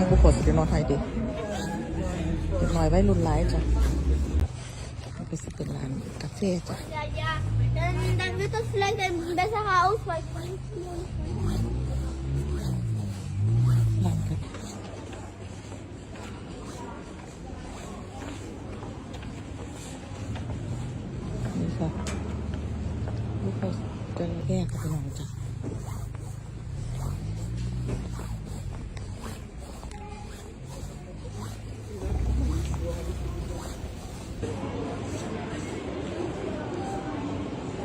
งบุโคสติโนไทยดิเด็กน้อยไว้รุ่นไร้จ้ะมันเป็นสิเป็นร้านกาแฟจ้ะ Dann, dann wird das vielleicht eine bessere Auswahl. ร้านกันนี่ค่ะบุโคสจะแยกกับขน้องจ้ะ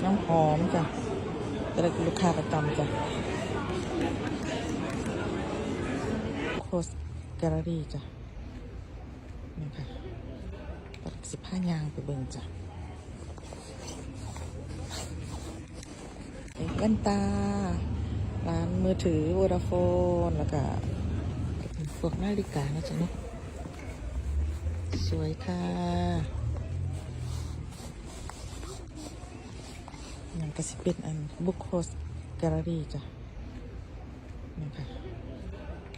น้ำหอมจ้ะแต่ละลูกค้าประจำจ้ะโคสแกลเลอรี่จ้ะนี่ค่ะตัดสิบห้ายางไปเบิ่งจ้ะเอ็แว่นตา ร้านมือถือวอดาโฟน แล้วก็พวกนาฬิกานะจ๊ะเนาะสวยค่ะ อย่างกระสิเป็นอันบุ๊คโคสแกลเลอรี่จ้ะนี่ค่ะ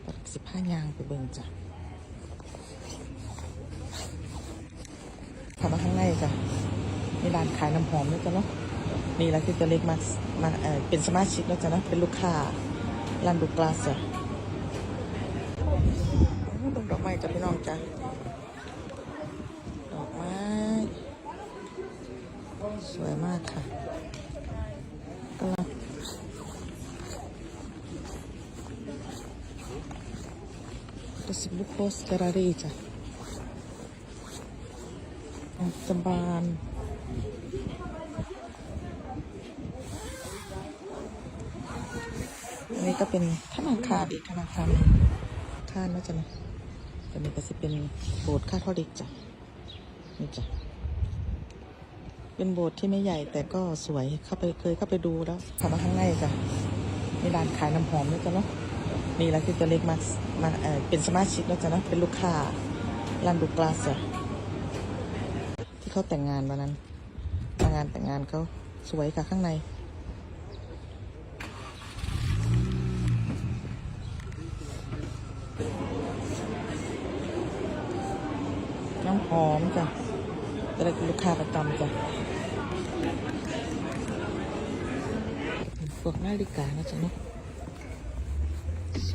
ตัดสิบห้ายางไปเบิ่งจ้ะเข้ามาข้างในจ้ะมีร้านขายน้ำหอมด้วยจ้ะเนาะนี่แหละคือจะเล็กมามาเออเป็นสมาชิกแล้วจ้ะเนาะเป็นลูกค้าร้านดูกลาสจ้ะดอกดอกไม้จ้ะพี่น้องจ้ะดอกไม้สวยมากค่ะกำลัง The Sibucos Gallery จ้ะจำบานอันนี้ก็เป็นธนาคารอีกธนาคารหนึ่งค่านะจะนะแต่นี่ก็จะเป็นโบสถ์คาทอลิกจ้ะนี่จ้ะเป็นโบสถ์ที่ไม่ใหญ่แต่ก็สวยเข้าไปเคยเข้าไปดูแล้วเข้ามาข้างในจ้ะมีร้านขายน้ำหอมด้วยจ้ะเนาะ นี่แหละคือจะเล็กมามาเออเป็นสมาชิกแล้วจ้ะนะเป็นลูกค้าร้านดูกลาสจ้ะที่เขาแต่งงานวันนั้นมางานแต่งงานเขาสวยค่ะข้างใน น้ำหอมจ้ะแต่ละลูกค้าประจำจ้ะพวกนาฬิกานะจ๊ะเนาะ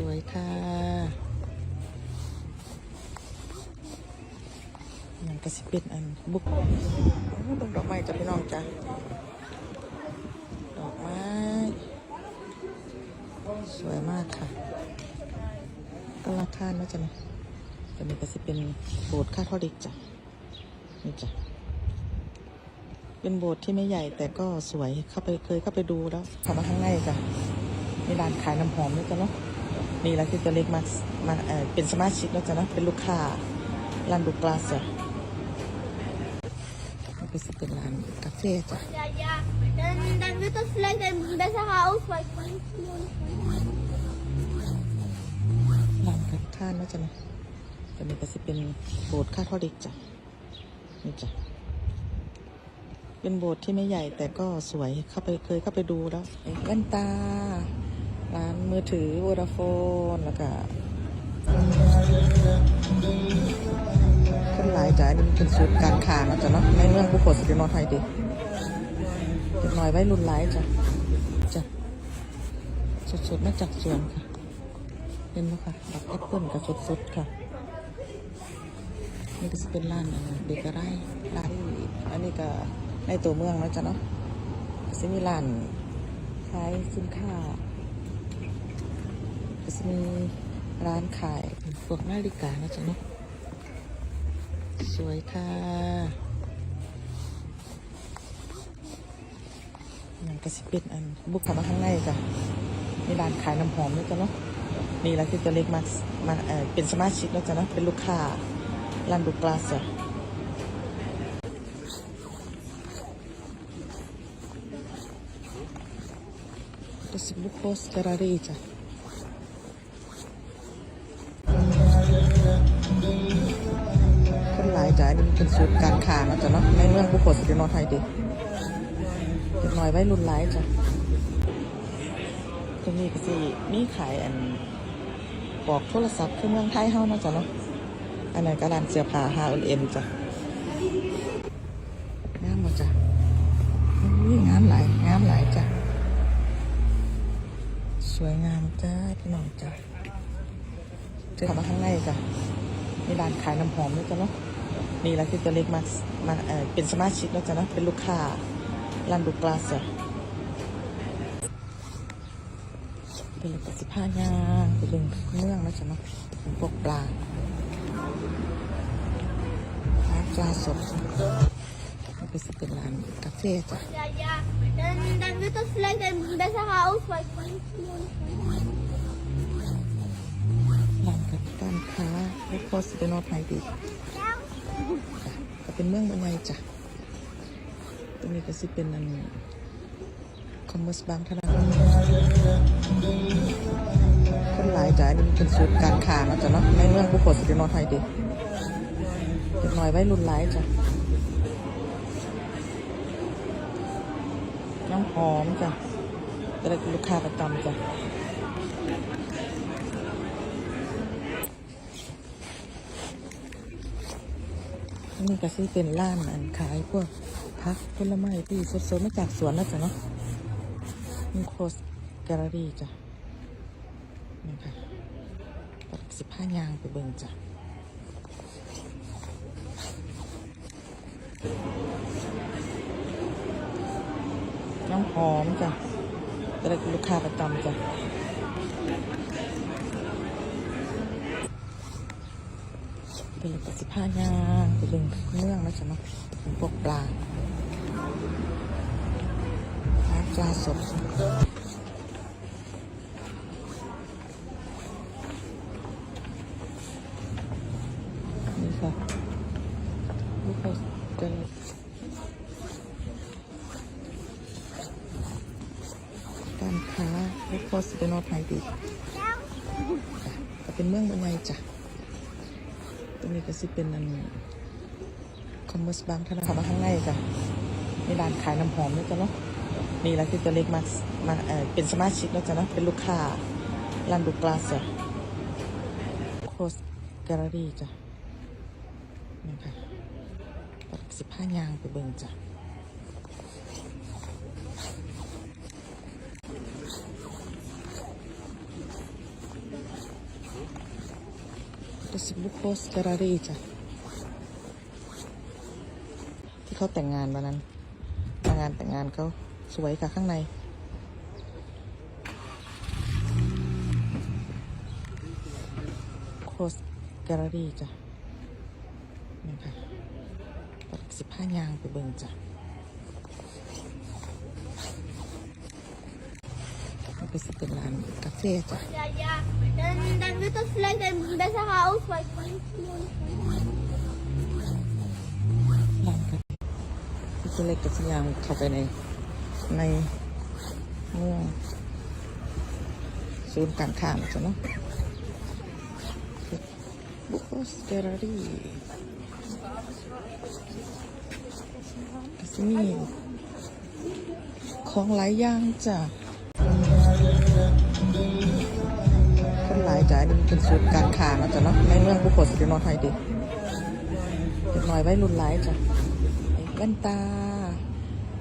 วยค่ะอย่างกระสิเป็นอันบุกโอ้ดอกดอกไม้จ้ะพี่น้องจ้ะดอกไม้ สวยมากค่ะกำลังทานนะจ๊ะเนี่ยแต่นี่ก็สิเป็นโบสถ์คาทอลิกจ้ะนี่จ้ะเป็นโบสถ์ที่ไม่ใหญ่แต่ก็สวยเข้าไปเคยเข้าไปดูแล้วเข้ามาข้างในจ้ะมีร้านขายน้ำหอมด้วยจ้ะเนาะ นี่แหละคือจะเล็กมามาเออเป็นสมาชิกแล้วจ้ะนะเป็นลูกค้าร้านดูกลาสจ้ะมันเป็นสิเป็นร้านกาแฟจ้ะ Dann, dann wird das vielleicht ein besserer Ausweich. ร้านกับข้านนะจ๊ะนะแต่นี่ก็จะเป็นโบสถ์คาทอลิกจ้ะนี่จ้ะเป็นโบสถ์ที่ไม่ใหญ่แต่ก็สวยเข้าไปเคยเข้าไปดูแล้วเอ็แว่นตา ร้านมือถือวอดาโฟนแล้วก็ขึ้นหลายจ่ายนี่เป็นสูตรการค้านะจ๊ะเนาะในเมืองบุโคสติโนไทยดิเด็กน้อยไว้รุ่นหลายจ้ะจ้ะสดๆมาจากสวนค่ะเป็นไหมคะดอกแอปเปิลกับสดๆค่ะนี่ก็จะเป็นร้านอะไรเบเกอรี่ร้านอันนี้ก็ในตัวเมืองนะจ๊ะเนาะก็จะมีร้านขายสินค้า จะมีร้านขายพวกนาฬิกานะจ๊ะเนาะสวยค่ะอย่างก็จะเป็นอันบุกเข้ามาข้างในจ้ะมีร้านขายน้ำหอมด้วยจ้ะเนาะนี่แหละคือจะเล็กมามาเออเป็นสมาชิกแล้วจ้ะเนาะเป็นลูกค้าร้านดูกลาสจ้ะ The Sibucos Gallery จ้ะคนหลายจ่ายนี่มั นเป็นสูตรการค้านะจ๊ะเนาะในเมืองบุโคสติโนไทยดิเด็กน้อยไว้รุ่นหลายจ้ะตรงนี้ก็สิมีขายอันปอกโทรศัพท์คือเมืองไทยเฮาเนาะจ้ะเนาะอันนั้นก็ร้านเสื้อผ้า H&M จ้ะงามบ่จ้ะอุ้ยงามหลายงามหลายจ้ะสวยงามจ้าพี่น้องจ้ะเจอเข้ามาข้างในจ้ะมีร้านขายน้ำหอมด้วยจ้ะเนาะ นี่แหละคือตัวเล็กมามาเออเป็นสมาชิกแล้วจ้ะนะเป็นลูกค้าร้านดูกลาสจ้ะเป็นกสิบห้ายางเป็นเรื่องเมืองนะจ๊ะนะพวกปลาปลาปลาสดเป็นร้านกาแฟจ้ะ Dan, dan wird das vielleicht ein besserer Ausweis. ร้านกับการค้าและโพสต์เป็นนอตไฮดี ก็เป็นเมืองบันไดจ้ะตรงนี้ก็สิเป็นอันคอมเมอร์สบางเท่านั้นคนหลายจ้ะอันนี้เป็นศูนย์การค้านะจ้ะเนาะในเมืองบุโคสเป็นนอตไฮดีเด็กน้อยไว้รุ่นหลายจ้ะน้ำหอมจ้ะจะได้ลูกค้าประจำจ้ะ นี่ก็สิเป็นร้านอันขายพวกพักผลไม้ที่สดๆมาจากสวนนะจ๊ะเนาะมีโคสแกลเลอรี่จ้ะนี่ค่ะตัดสิบห้ายางไปเบิ่งจ้ะน้ำหอมจ้ะจะได้ลูกค้าประจำจ้ะเป็นกสิบ ห้ายางเป็นเรื่องเมืองนะจ๊ะเนาะเป็นพวกปลาปลาปลาสดนี่ค่ะลูกค้าจะการค้าและโพสเป็นนอตไฮดีก็เป็นเมืองบนไดจ้ะ ตรงนี้ก็สิเป็นอันคอมเมอร์สบางธนานั้นเข้ามาข้างในจ้ะมีร้านขายน้ำหอมด้วยจ้ะเนาะนี่แหละคือตัวเล็กมามาเออเป็นสมาชิกแล้วจ้ะเนาะเป็นลูกค้าร้านดูกลาสจ้ะโคสแกลเลอรี่จ้ะนี่ค่ะสิบห้ายางไปเบิ่งจ้ะ สิบุโคสแกลเลอรี่จ้ะ ที่เขาแต่งงานวันนั้นงานแต่งงานเขาสวยค่ะข้างใน โคสแกลเลอรี่จ้ะนี่ค่ะสิบห้ายางไปเบิ่งจ้ะ มันก็สิเป็นร้านกาแฟจ้ะ Dann, dann wird das vielleicht eine bessere Auswahl. ร้านกันพี่เล็กกับสยามเข้าไปใน ในเมืองศูนย์การค้าจ้ะเนาะบุคสเตอรี่ก็สิมีของหลายอย่างจ้ะ คนหลายจ้ะอันนี้มันเป็นศูนย์การค้านาะจ้ะเนาะในเมืองบุคสเป็นนอไทยดีเด็กน้อยไว้รุ่นหลายจ้ะไอ้แว่นตา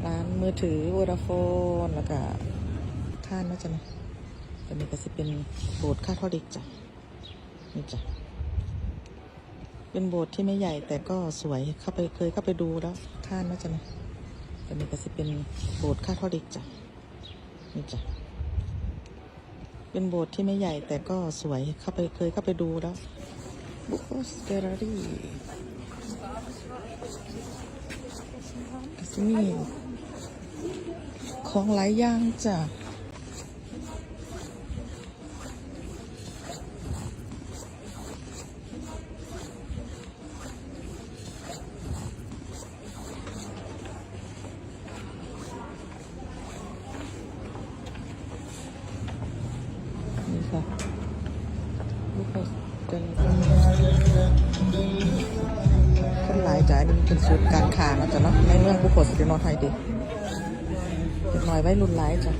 ร้านมือถือวอดาโฟน แล้วก็ค่านนะจ๊ะนะตัวนี้ก็จะเป็นโบสถ์คาทอลิกจ้ะนี่จ้ะเป็นโบสถ์ที่ไม่ใหญ่แต่ก็สวยเข้าไปเคยเข้าไปดูแล้วค่านนะจ๊ะนะตัวนี้ก็จะเป็นโบสถ์คาทอลิกจ้ะนี่จ้ะ เป็นโบสถ์ที่ไม่ใหญ่แต่ก็สวยเข้าไปเคยเข้าไปดูแล้วบุคสเกลเลอรี่ก็สิมีของหลายอย่างจ้ะนี่ ค่ะนี่กค้าจะคนหลายจ่ายนี่เป็นสูตรการขาเนาะจ้ะเนาะในเมืองบุโคสเป็นนอไทยดิเด็กน้อยไว้รุ่นหลายจ้ะ